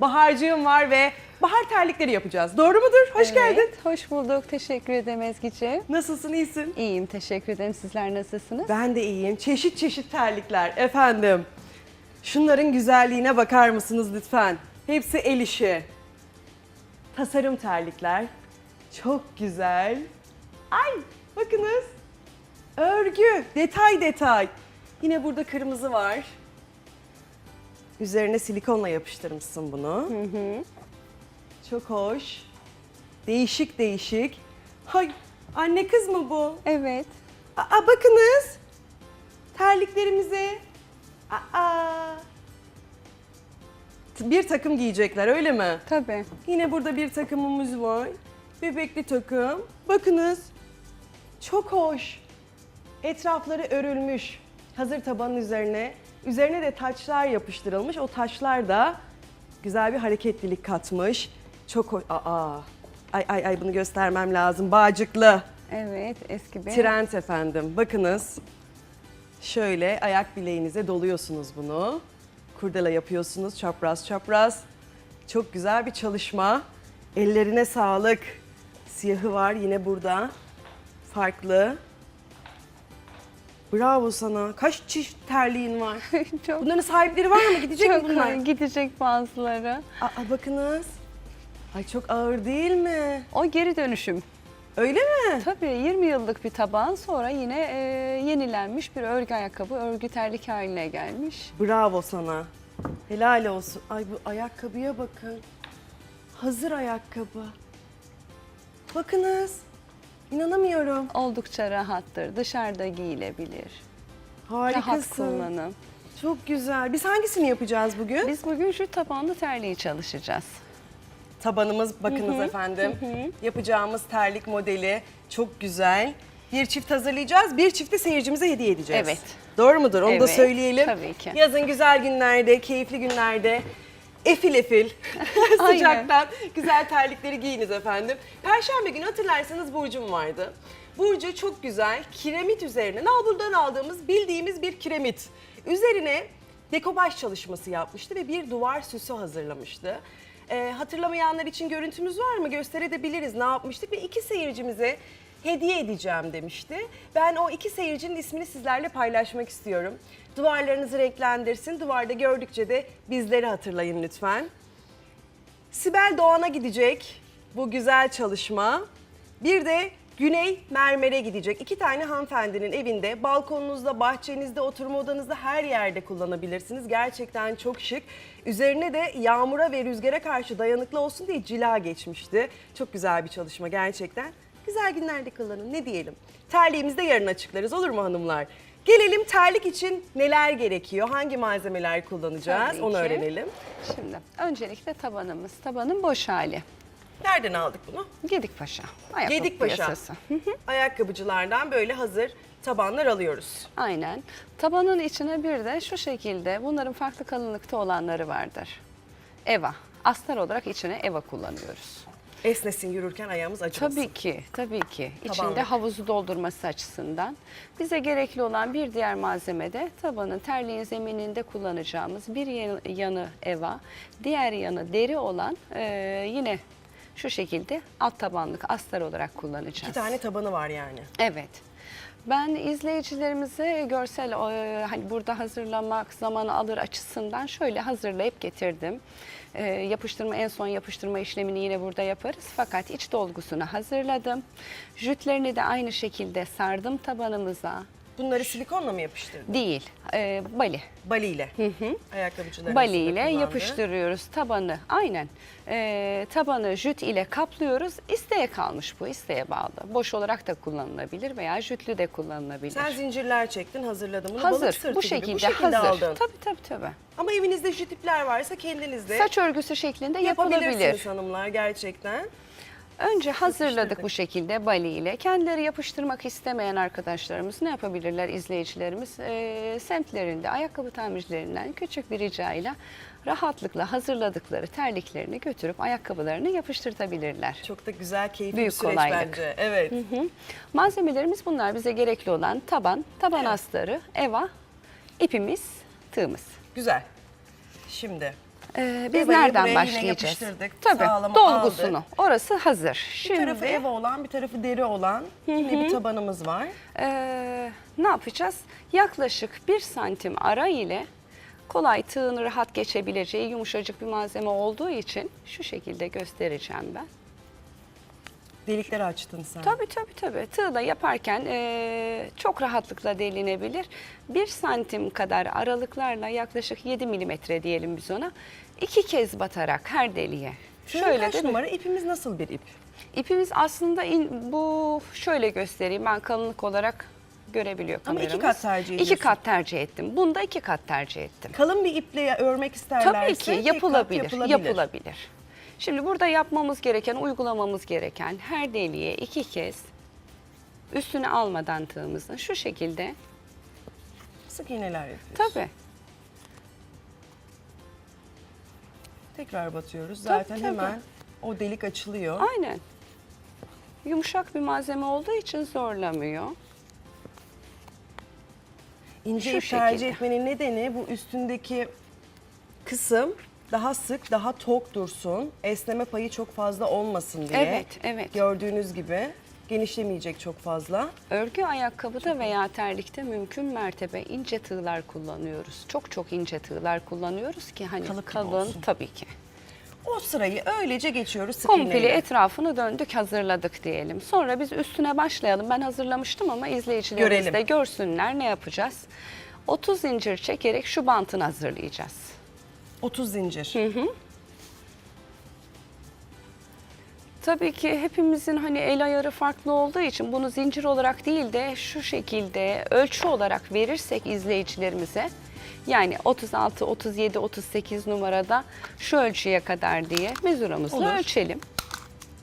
Bahar'cığım var ve bahar terlikleri yapacağız. Doğru mudur? Hoş Evet, geldin. Hoş bulduk. Teşekkür ederim Ezgi'ciğim. Nasılsın, iyisin? İyiyim, teşekkür ederim. Sizler nasılsınız? Ben de iyiyim. Çeşit çeşit terlikler efendim. Şunların güzelliğine bakar mısınız lütfen? Hepsi el işi. Tasarım terlikler. Çok güzel. Ay bakınız. Örgü, detay detay. Yine burada kırmızı var. Üzerine silikonla yapıştırmışsın bunu. Çok hoş. Değişik değişik. Hay anne kız mı bu? Evet. Aa bakınız. Terliklerimize. Aa. Bir takım giyecekler öyle mi? Tabii. Yine burada bir takımımız var. Bebekli takım. Bakınız. Çok hoş. Etrafları örülmüş. Hazır tabanın üzerine. Üzerine de taçlar yapıştırılmış. O taçlar da güzel bir hareketlilik katmış. Çok hoş. Aa. Ay ay ay bunu göstermem lazım. Bağcıklı. Evet, eski bir. Trend efendim. Bakınız. Şöyle ayak bileğinize doluyorsunuz bunu. Kurdela yapıyorsunuz çapraz çapraz. Çok güzel bir çalışma. Ellerine sağlık. Siyahı var yine burada. Farklı. Bravo sana. Kaç çift terliğin var? çok Bunların sahipleri var mı? Gidecek mi çok bunlar? gidecek bazıları. Aa, bakınız. Ay çok ağır değil mi? O geri dönüşüm. Öyle mi? Tabii 20 yıllık bir taban sonra yine e, yenilenmiş bir örgü ayakkabı, örgü terlik haline gelmiş. Bravo sana. Helal olsun. Ay bu ayakkabıya bakın. Hazır ayakkabı. Bakınız. İnanamıyorum. Oldukça rahattır. Dışarıda giyilebilir. Rahat Harikasın. kullanım. Çok güzel. Biz hangisini yapacağız bugün? Biz bugün şu tabanlı terliği çalışacağız. Tabanımız bakınız efendim. Yapacağımız terlik modeli çok güzel. Bir çift hazırlayacağız. Bir çifti seyircimize hediye edeceğiz. Evet. Doğru mudur? Onu da Evet, söyleyelim. tabii ki. Yazın güzel günlerde, keyifli günlerde efil efil sıcaktan güzel terlikleri giyiniz efendim. Perşembe günü hatırlarsanız Burcu'm vardı. Burcu çok güzel kiremit üzerine nalburdan aldığımız bildiğimiz bir kiremit. Üzerine dekopaj çalışması yapmıştı ve bir duvar süsü hazırlamıştı. Ee, hatırlamayanlar için görüntümüz var mı? Gösterebiliriz ne yapmıştık ve iki seyircimize hediye edeceğim demişti. Ben o iki seyircinin ismini sizlerle paylaşmak istiyorum. Duvarlarınızı renklendirsin. Duvarda gördükçe de bizleri hatırlayın lütfen. Sibel Doğan'a gidecek bu güzel çalışma. Bir de Güney Mermer'e gidecek. İki tane hanımefendinin evinde, balkonunuzda, bahçenizde, oturma odanızda her yerde kullanabilirsiniz. Gerçekten çok şık. Üzerine de yağmura ve rüzgara karşı dayanıklı olsun diye cila geçmişti. Çok güzel bir çalışma gerçekten. Güzel günlerde kullanın ne diyelim. Terliğimizi de yarın açıklarız olur mu hanımlar? Gelelim terlik için neler gerekiyor, hangi malzemeler kullanacağız Tabii onu ki. öğrenelim. Şimdi öncelikle tabanımız. Tabanın boş hali. Nereden aldık bunu? Gedikpaşa. Ayakkabı Gedikpaşa. piyasası. Ayakkabıcılardan böyle hazır tabanlar alıyoruz. Aynen. Tabanın içine bir de şu şekilde bunların farklı kalınlıkta olanları vardır. Eva. Astar olarak içine eva kullanıyoruz. Esnesin yürürken ayağımız acımasın. Tabii ki, tabii ki. İçinde Tabanlık. havuzu doldurması açısından. Bize gerekli olan bir diğer malzeme de tabanın terliğin zemininde kullanacağımız bir yan- yanı eva, diğer yanı deri olan e, yine şu şekilde alt tabanlık astar olarak kullanacağız. İki tane tabanı var yani. Evet. Ben izleyicilerimize görsel e, hani burada hazırlamak zamanı alır açısından şöyle hazırlayıp getirdim. E, yapıştırma en son yapıştırma işlemini yine burada yaparız. Fakat iç dolgusunu hazırladım. Jütlerini de aynı şekilde sardım tabanımıza. Bunları silikonla mı yapıştırdın? Değil, e, bali. Bali ile. Ayakkabıcıların Bali ile yapıştırıyoruz tabanı. Aynen. E, tabanı jüt ile kaplıyoruz. İsteğe kalmış bu, isteğe bağlı. Boş olarak da kullanılabilir veya jütlü de kullanılabilir. Sen zincirler çektin, hazırladın bunu. hazır. Balık sırtı bu gibi. şekilde, Bu şekilde hazır. aldın. Tabii tabii tabii. Ama evinizde jütipler varsa kendinizde Saç örgüsü şeklinde yapabilirsiniz yapılabilir. hanımlar gerçekten. Önce hazırladık bu şekilde bali ile. Kendileri yapıştırmak istemeyen arkadaşlarımız ne yapabilirler izleyicilerimiz? Ee, semtlerinde ayakkabı tamircilerinden küçük bir ricayla rahatlıkla hazırladıkları terliklerini götürüp ayakkabılarını yapıştırtabilirler. Çok da güzel, keyifli Büyük bir süreç kolaylık. bence. Evet. Hı. Malzemelerimiz bunlar bize gerekli olan taban, taban Evet. astarı, eva, ipimiz, tığımız. Güzel. Şimdi Ee, biz Evayı nereden buraya yine başlayacağız? yapıştırdık, Tabii sağlama dolgusunu. aldık. Orası hazır. Bir Şimdi tarafı eva olan, bir tarafı deri olan yine bir tabanımız var. Ee, ne yapacağız? Yaklaşık bir santim ara ile kolay tığın rahat geçebileceği yumuşacık bir malzeme olduğu için şu şekilde göstereceğim ben. Delikleri açtın sen. Tabii tabii tabii. Tığ da yaparken eee, çok rahatlıkla delinebilir. Bir santim kadar aralıklarla yaklaşık 7 milimetre diyelim biz ona. iki kez batarak her deliğe. Şöyle kaç de bir- numara? İpimiz nasıl bir ip? İpimiz aslında in- bu şöyle göstereyim ben kalınlık olarak görebiliyor Ama iki kat tercih İki ediyorsun. kat tercih ettim. Bunda iki kat tercih ettim. Kalın bir iple örmek isterlerse Tabii ki tek kat yapılabilir, yapılabilir. Şimdi burada yapmamız gereken, uygulamamız gereken her deliğe iki kez üstüne almadan tığımızın şu şekilde Sık iğneler yapıyoruz. tabii Tekrar batıyoruz. Tabii, Zaten tabii. hemen o delik açılıyor. aynen yumuşak bir malzeme olduğu için zorlamıyor. İnce Şu ip tercih şekilde. etmenin nedeni bu üstündeki kısım daha sık, daha tok dursun. Esneme payı çok fazla olmasın diye. Evet, evet. Gördüğünüz gibi genişlemeyecek çok fazla. Örgü ayakkabıda veya terlikte mümkün mertebe ince tığlar kullanıyoruz. Çok çok ince tığlar kullanıyoruz ki hani Kalıp kalın olsun. tabii ki. O sırayı öylece geçiyoruz Komple etrafını döndük hazırladık diyelim. Sonra biz üstüne başlayalım. Ben hazırlamıştım ama izleyicilerimiz Görelim. de görsünler ne yapacağız. 30 zincir çekerek şu bantını hazırlayacağız. 30 zincir. Tabii ki hepimizin hani el ayarı farklı olduğu için bunu zincir olarak değil de şu şekilde ölçü olarak verirsek izleyicilerimize yani 36, 37, 38 numarada şu ölçüye kadar diye mezuramızla Olur. ölçelim.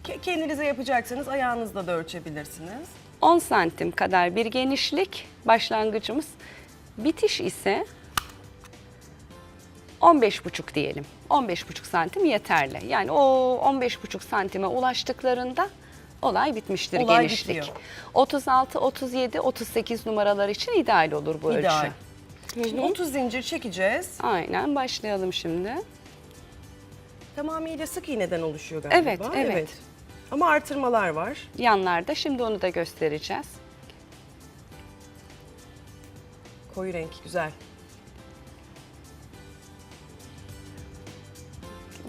Ke- Kendinize yapacaksanız ayağınızla da ölçebilirsiniz. 10 santim kadar bir genişlik başlangıcımız. Bitiş ise 15,5 diyelim. 15,5 santim yeterli. Yani o 15,5 santime ulaştıklarında olay bitmiştir Olay genişlik. bitiyor. 36, 37, 38 numaralar için ideal olur bu İdeal. ölçü. Şimdi 30 zincir çekeceğiz. Aynen başlayalım şimdi. Tamamıyla sık iğneden oluşuyor galiba. Evet, evet. Ama artırmalar var. Yanlarda şimdi onu da göstereceğiz. Koyu renk güzel.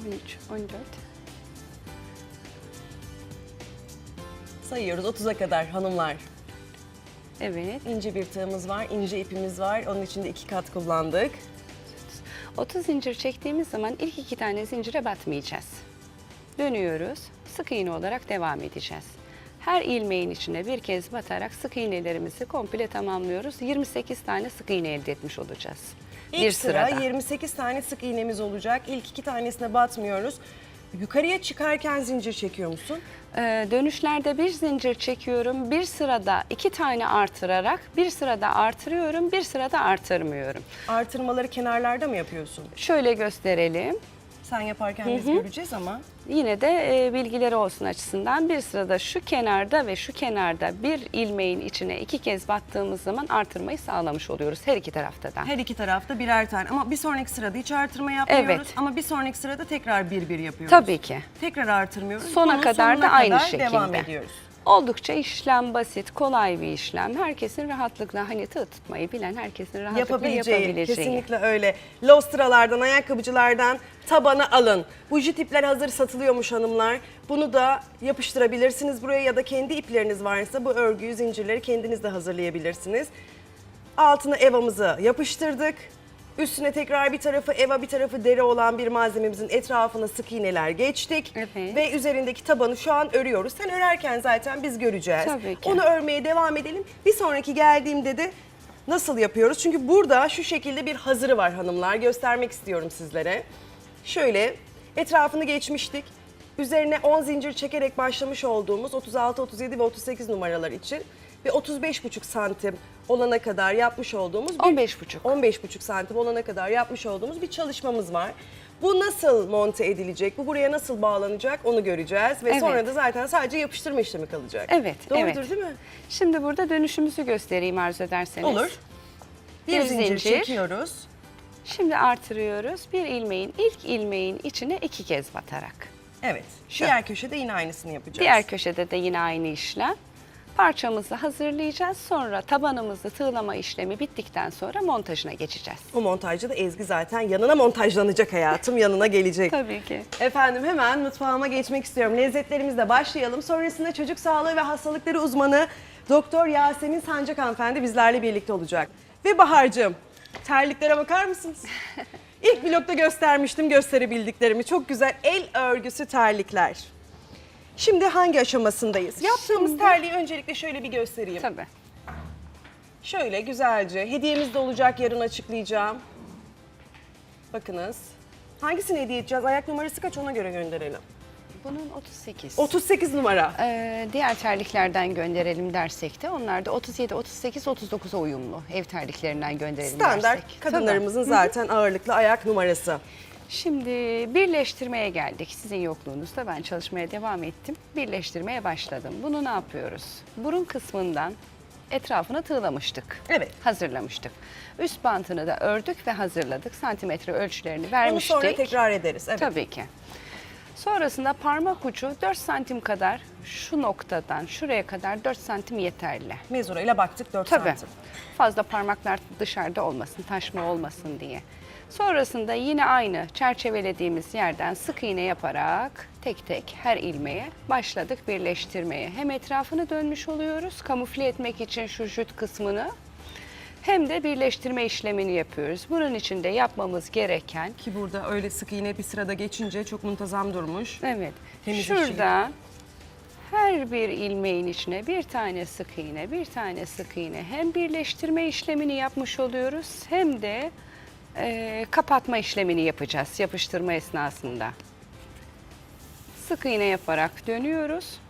13, 14. Sayıyoruz 30'a kadar hanımlar. Evet. İnce bir tığımız var, ince ipimiz var. Onun için de iki kat kullandık. 30 zincir çektiğimiz zaman ilk iki tane zincire batmayacağız. Dönüyoruz. Sık iğne olarak devam edeceğiz. Her ilmeğin içine bir kez batarak sık iğnelerimizi komple tamamlıyoruz. 28 tane sık iğne elde etmiş olacağız. İlk bir sıra sırada. 28 tane sık iğnemiz olacak. İlk iki tanesine batmıyoruz. Yukarıya çıkarken zincir çekiyor musun? Ee, dönüşlerde bir zincir çekiyorum. Bir sırada iki tane artırarak bir sırada artırıyorum, bir sırada artırmıyorum. Artırmaları kenarlarda mı yapıyorsun? Şöyle gösterelim. Sen yaparken biz göreceğiz ama. Yine de e, bilgileri olsun açısından bir sırada şu kenarda ve şu kenarda bir ilmeğin içine iki kez battığımız zaman artırmayı sağlamış oluyoruz her iki tarafta da. Her iki tarafta birer tane ama bir sonraki sırada hiç artırma yapmıyoruz. Evet. Ama bir sonraki sırada tekrar bir bir yapıyoruz. Tabii ki. Tekrar artırmıyoruz. Sona Bunun kadar sonuna da aynı kadar şekilde. devam ediyoruz. Oldukça işlem basit, kolay bir işlem. Herkesin rahatlıkla hani tığ tutmayı bilen herkesin rahatlıkla Yapabileceği, yapabileceği. kesinlikle öyle. Lostralardan, ayakkabıcılardan tabanı alın. Bu tipler hazır satılıyormuş hanımlar. Bunu da yapıştırabilirsiniz buraya ya da kendi ipleriniz varsa bu örgüyü, zincirleri kendiniz de hazırlayabilirsiniz. Altına evamızı yapıştırdık. Üstüne tekrar bir tarafı eva bir tarafı deri olan bir malzememizin etrafına sık iğneler geçtik. Evet. Ve üzerindeki tabanı şu an örüyoruz. Sen örerken zaten biz göreceğiz. Tabii ki. Onu örmeye devam edelim. Bir sonraki geldiğimde de nasıl yapıyoruz? Çünkü burada şu şekilde bir hazırı var hanımlar. Göstermek istiyorum sizlere. Şöyle etrafını geçmiştik. Üzerine 10 zincir çekerek başlamış olduğumuz 36, 37 ve 38 numaralar için ve 35,5 santim olana kadar yapmış olduğumuz bir 15,5. 15,5 santim olana kadar yapmış olduğumuz bir çalışmamız var. Bu nasıl monte edilecek, bu buraya nasıl bağlanacak onu göreceğiz ve Evet. sonra da zaten sadece yapıştırma işlemi kalacak. Evet, Doğrudur evet. değil mi? Şimdi burada dönüşümüzü göstereyim arzu ederseniz. Olur. Bir, Bir zincir, zincir. çekiyoruz. Şimdi artırıyoruz. Bir ilmeğin ilk ilmeğin içine iki kez batarak. Evet. Şu. Diğer köşede yine aynısını yapacağız. Diğer köşede de yine aynı işlem. Parçamızı hazırlayacağız. Sonra tabanımızı tığlama işlemi bittikten sonra montajına geçeceğiz. O montajcı da Ezgi zaten yanına montajlanacak hayatım. Yanına gelecek. Tabii ki. Efendim hemen mutfağıma geçmek istiyorum. Lezzetlerimizle başlayalım. Sonrasında çocuk sağlığı ve hastalıkları uzmanı Doktor Yasemin Sancak hanımefendi bizlerle birlikte olacak. Ve Bahar'cığım terliklere bakar mısınız? İlk vlogda göstermiştim gösterebildiklerimi. Çok güzel el örgüsü terlikler. Şimdi hangi aşamasındayız? Yaptığımız Şimdi- terliği öncelikle şöyle bir göstereyim. Tabii. Şöyle güzelce. Hediyemiz de olacak yarın açıklayacağım. Bakınız. Hangisini hediye edeceğiz? Ayak numarası kaç ona göre gönderelim. Bunun 38. 38 numara. Ee, diğer terliklerden gönderelim dersek de onlar da 37, 38, 39'a uyumlu ev terliklerinden gönderelim Standart dersek. kadınlarımızın zaten ağırlıklı ayak numarası. Şimdi birleştirmeye geldik. Sizin yokluğunuzda ben çalışmaya devam ettim. Birleştirmeye başladım. Bunu ne yapıyoruz? Burun kısmından etrafına tığlamıştık. Evet. Hazırlamıştık. Üst bantını da ördük ve hazırladık. Santimetre ölçülerini Bunu vermiştik. sonra tekrar ederiz. Evet. Tabii ki. Sonrasında parmak ucu 4 santim kadar şu noktadan şuraya kadar 4 santim yeterli. Mezura ile baktık 4 Tabii. santim. Fazla parmaklar dışarıda olmasın, taşma olmasın diye. Sonrasında yine aynı çerçevelediğimiz yerden sık iğne yaparak tek tek her ilmeğe başladık birleştirmeye. Hem etrafını dönmüş oluyoruz kamufle etmek için şu jüt kısmını hem de birleştirme işlemini yapıyoruz. Bunun için de yapmamız gereken Ki burada öyle sık iğne bir sırada geçince çok muntazam durmuş. Evet. Temiz Şurada her bir ilmeğin içine bir tane sık iğne, bir tane sık iğne hem birleştirme işlemini yapmış oluyoruz hem de e, kapatma işlemini yapacağız yapıştırma esnasında. Sık iğne yaparak dönüyoruz.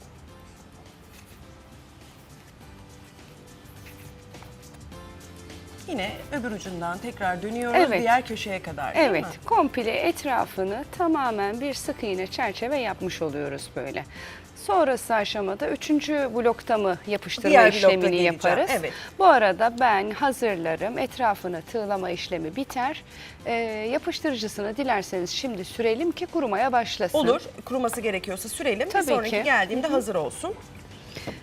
Yine öbür ucundan tekrar dönüyoruz Evet. diğer köşeye kadar değil Evet, mi? komple etrafını tamamen bir sık iğne çerçeve yapmış oluyoruz böyle. Sonrası aşamada üçüncü blokta mı yapıştırma Diğer blokta işlemini geleceğim, yaparız. evet. Bu arada ben hazırlarım, etrafını tığlama işlemi biter. Ee, yapıştırıcısını dilerseniz şimdi sürelim ki kurumaya başlasın. Olur. Kuruması gerekiyorsa sürelim. Tabii bir sonraki ki. geldiğimde hazır olsun.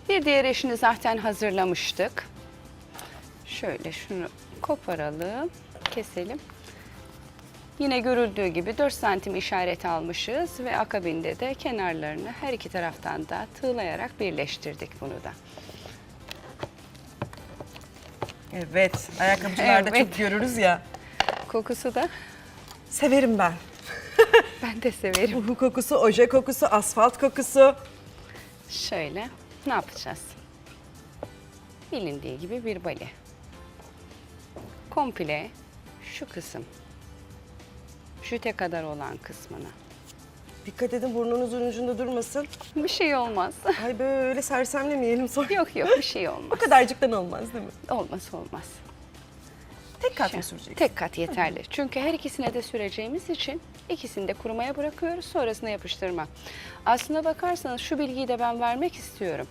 Bir diğer eşini zaten hazırlamıştık. Şöyle şunu koparalım, keselim. Yine görüldüğü gibi 4 santim işaret almışız ve akabinde de kenarlarını her iki taraftan da tığlayarak birleştirdik bunu da. Evet. Ayakkabıcılarda Evet. çok görürüz ya. Kokusu da Severim ben. ben de severim. Uhu kokusu, oje kokusu, asfalt kokusu. Şöyle ne yapacağız? Bilindiği gibi bir bali. Komple şu kısım, jüte kadar olan kısmına. Dikkat edin burnunuzun ucunda durmasın. Bir şey olmaz. Ay böyle sersemlemeyelim sonra. yok yok bir şey olmaz. O kadarcıktan olmaz değil mi? Olmaz olmaz. Tek kat Şey, mı sürecek? Tek kat yeterli. Çünkü her ikisine de süreceğimiz için ikisini de kurumaya bırakıyoruz sonrasında yapıştırma. Aslına bakarsanız şu bilgiyi de ben vermek istiyorum.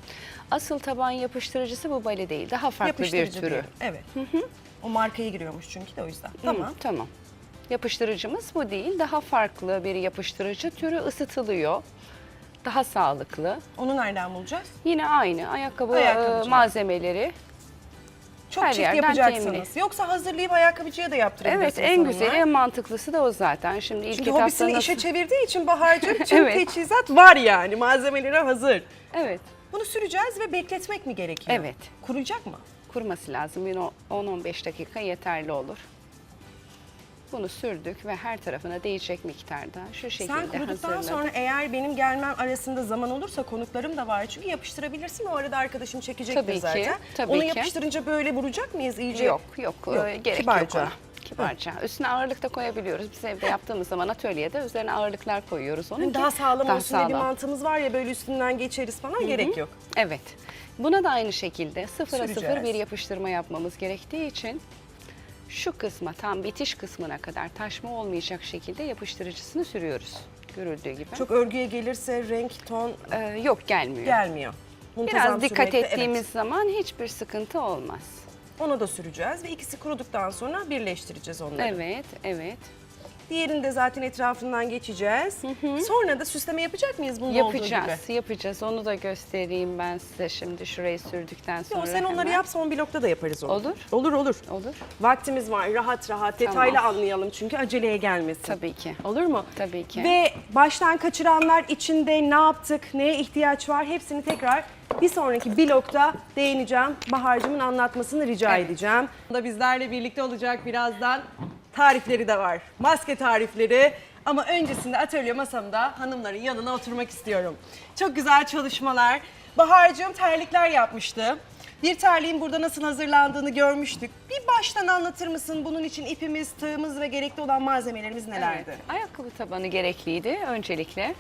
Asıl taban yapıştırıcısı bu bali değil. Daha farklı bir türü. diyor. Evet. O markaya giriyormuş çünkü de o yüzden. Hı, Tamam. tamam. Yapıştırıcımız bu değil. Daha farklı bir yapıştırıcı türü ısıtılıyor. Daha sağlıklı. Onu nereden bulacağız? Yine aynı ayakkabı Ayakkabıcı. e, malzemeleri. Çok Her çift yerden yapacaksınız. temin Yoksa hazırlayıp ayakkabıcıya da Evet yaptırabilirsiniz en güzeli en mantıklısı da o zaten. Şimdi ilk Çünkü etapta hobisini nasıl- işe çevirdiği için Bahar'cığım tüm Evet. teçhizat var yani. Malzemeleri hazır. Evet. Bunu süreceğiz ve bekletmek mi gerekiyor? Evet. Kuruyacak mı? Kuruması lazım. Bir o- 10-15 dakika yeterli olur. Bunu sürdük ve her tarafına değecek miktarda şu şekilde Sen kuruduktan hazırladık. sonra eğer benim gelmem arasında zaman olursa konuklarım da var. Çünkü yapıştırabilirsin. O arada arkadaşım çekecektir Tabii ki, zaten. tabii Onu ki. yapıştırınca böyle vuracak mıyız iyice? Yok yok, Yok, e, gerek kibarca. yok ona. Kibarca. Üstüne ağırlık da koyabiliyoruz. Biz evde yaptığımız zaman atölyede üzerine ağırlıklar koyuyoruz. Onun Hani ki daha sağlam daha olsun diye bir sağlam. mantığımız var ya böyle üstünden geçeriz falan gerek yok. Evet. Buna da aynı şekilde sıfıra Süreceğiz. sıfır bir yapıştırma yapmamız gerektiği için şu kısma tam bitiş kısmına kadar taşma olmayacak şekilde yapıştırıcısını sürüyoruz. Görüldüğü gibi. Çok örgüye gelirse renk, ton Ee, yok gelmiyor. gelmiyor. Muntazam Biraz dikkat sürmekte, evet. ettiğimiz zaman hiçbir sıkıntı olmaz. Ona da süreceğiz ve ikisi kuruduktan sonra birleştireceğiz onları. Evet, evet. Diğerini de zaten etrafından geçeceğiz. Sonra da süsleme yapacak mıyız bunun olduğu gibi? Yapacağız, yapacağız. Onu da göstereyim ben size şimdi şurayı sürdükten sonra. Yo, sen onları hemen. yap son blokta da yaparız onu. Olur. Olur olur. Olur. Vaktimiz var rahat rahat detaylı anlayalım çünkü aceleye gelmesin. Tabii ki. Olur mu? Tabii ki. Ve baştan kaçıranlar içinde ne yaptık, neye ihtiyaç var hepsini tekrar bir sonraki blokta değineceğim. Bahar'cığımın anlatmasını rica Evet. edeceğim. Da bizlerle birlikte olacak birazdan. Tarifleri de var. Maske tarifleri. Ama öncesinde atölye masamda hanımların yanına oturmak istiyorum. Çok güzel çalışmalar. Bahar'cığım terlikler yapmıştı. Bir terliğin burada nasıl hazırlandığını görmüştük. Bir baştan anlatır mısın? Bunun için ipimiz, tığımız ve gerekli olan malzemelerimiz nelerdi? Evet, ayakkabı tabanı gerekliydi öncelikle.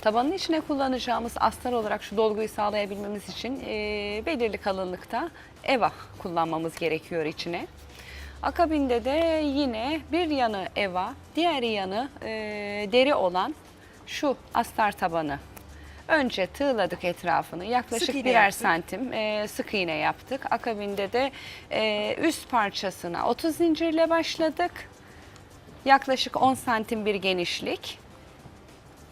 Tabanın içine kullanacağımız astar olarak şu dolguyu sağlayabilmemiz için eee, belirli kalınlıkta eva kullanmamız gerekiyor içine. Akabinde de yine bir yanı eva, diğer yanı eee, deri olan şu astar tabanı. Önce tığladık etrafını yaklaşık birer yaptık. santim eee, sık iğne yaptık. Akabinde de eee, üst parçasına 30 zincirle başladık. Yaklaşık 10 santim bir genişlik.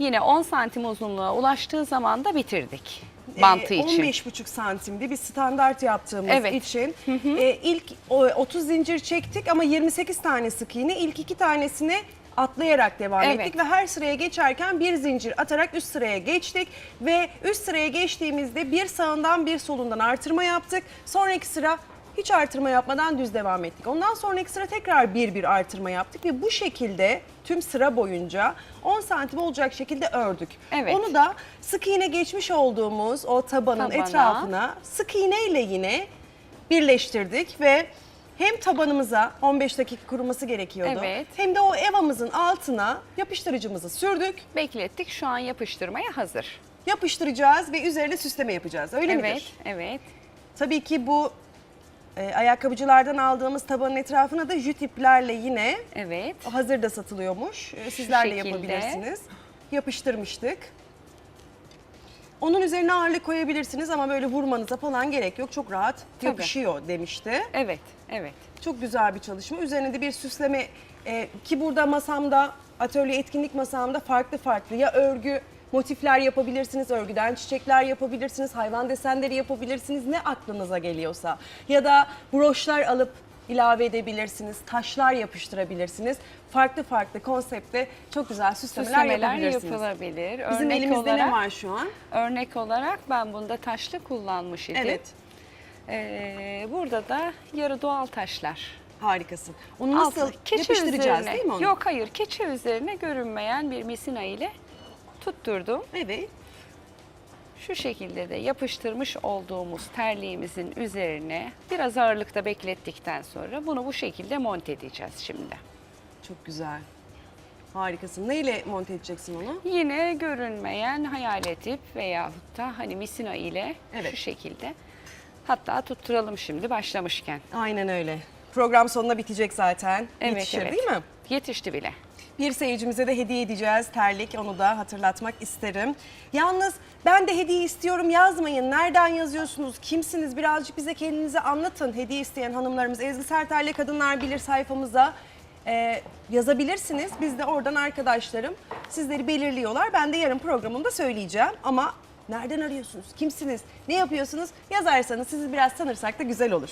Yine 10 santim uzunluğa ulaştığı zaman da bitirdik bantı Ee, için. 15,5 santimdi bir standart yaptığımız Evet. için. Ee, ilk o, 30 zincir çektik ama 28 tane sık iğne. İlk iki tanesini atlayarak devam Evet. ettik ve her sıraya geçerken bir zincir atarak üst sıraya geçtik ve üst sıraya geçtiğimizde bir sağından bir solundan artırma yaptık. Sonraki sıra hiç artırma yapmadan düz devam ettik. Ondan sonraki sıra tekrar bir bir artırma yaptık ve bu şekilde tüm sıra boyunca 10 santim olacak şekilde ördük. Evet. Onu da sık iğne geçmiş olduğumuz o tabanın Tabana. etrafına sık iğne ile yine birleştirdik ve hem tabanımıza 15 dakika kuruması gerekiyordu. Evet. Hem de o evamızın altına yapıştırıcımızı sürdük. Beklettik şu an yapıştırmaya hazır. Yapıştıracağız ve üzerine süsleme yapacağız. Öyle evet, midir? evet. Tabii ki bu e, ayakkabıcılardan aldığımız tabanın etrafına da jüt iplerle yine Evet. hazır da satılıyormuş. E, Sizler de şekilde. yapabilirsiniz. Yapıştırmıştık. Onun üzerine ağırlık koyabilirsiniz ama böyle vurmanıza falan gerek yok. Çok rahat yapışıyor demişti. Evet, evet. Çok güzel bir çalışma. Üzerine de bir süsleme e, ki burada masamda atölye etkinlik masamda farklı farklı ya örgü motifler yapabilirsiniz, örgüden çiçekler yapabilirsiniz, hayvan desenleri yapabilirsiniz ne aklınıza geliyorsa. Ya da broşlar alıp ilave edebilirsiniz, taşlar yapıştırabilirsiniz. Farklı farklı konsepte çok güzel süslemeler, Süslemeler yapabilirsiniz. yapılabilir. Bizim Örnek elimizde olarak, ne var şu an? Örnek olarak ben bunda taşlı kullanmış idim. Evet. Ee, burada da yarı doğal taşlar. Harikasın. Onu nasıl Altı- keçe yapıştıracağız üzerine, değil mi onu? Yok hayır keçe üzerine görünmeyen bir misina ile tutturdum. Evet. Şu şekilde de yapıştırmış olduğumuz terliğimizin üzerine biraz ağırlıkta beklettikten sonra bunu bu şekilde monte edeceğiz şimdi. Çok güzel. Harikasın. Neyle monte edeceksin onu? Yine görünmeyen hayalet ip veyahut da hani misina ile Evet. şu şekilde. Hatta tutturalım şimdi başlamışken. Aynen öyle. Program sonuna bitecek zaten. Evet, Yetişir evet. değil mi? Yetişti bile. Bir seyircimize de hediye edeceğiz terlik. Onu da hatırlatmak isterim. Yalnız ben de hediye istiyorum yazmayın. Nereden yazıyorsunuz? Kimsiniz? Birazcık bize kendinizi anlatın. Hediye isteyen hanımlarımız Ezgi Sertel'le Kadınlar Bilir sayfamıza e, yazabilirsiniz. Biz de oradan arkadaşlarım sizleri belirliyorlar. Ben de yarın programımda söyleyeceğim. Ama nereden arıyorsunuz? Kimsiniz? Ne yapıyorsunuz? Yazarsanız sizi biraz tanırsak da güzel olur.